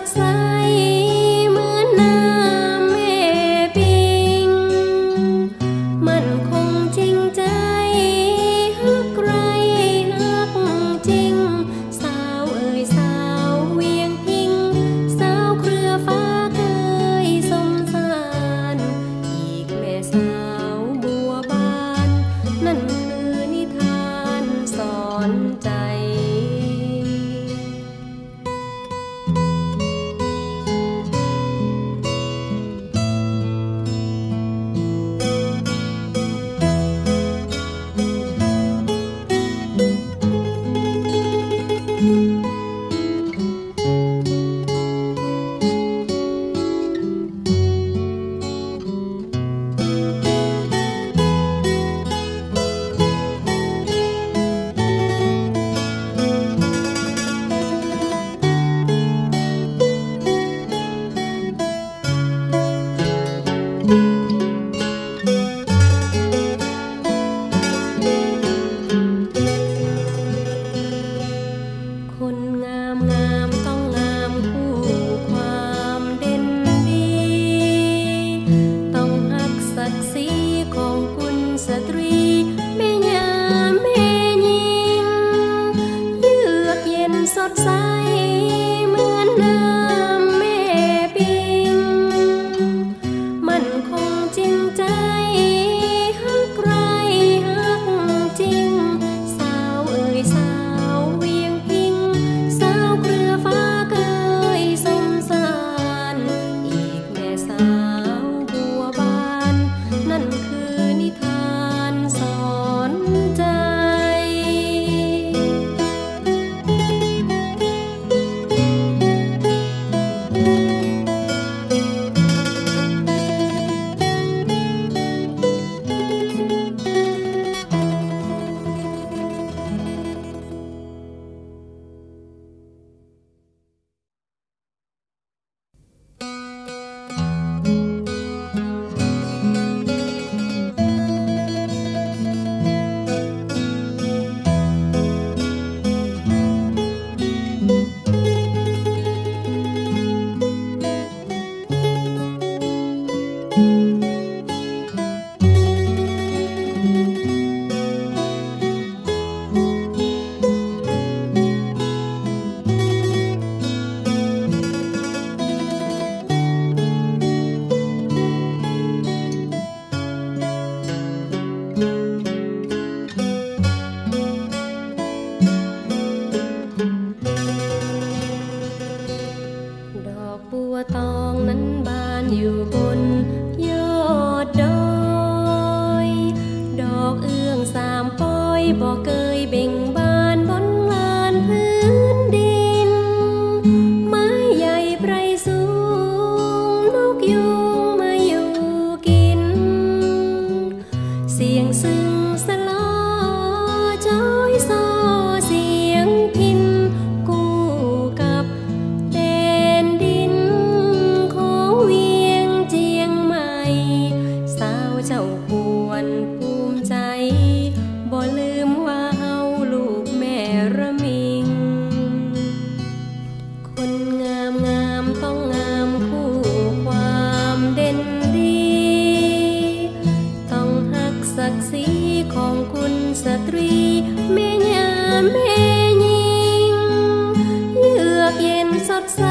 ดใส ตองนั้นบานอยู่บน งามงามต้องงามคู่ความเด่นดี ต้องหักศักดิ์ศรีของคุณสตรีแม่ยามแม่ยิง เยือกเย็นสดใส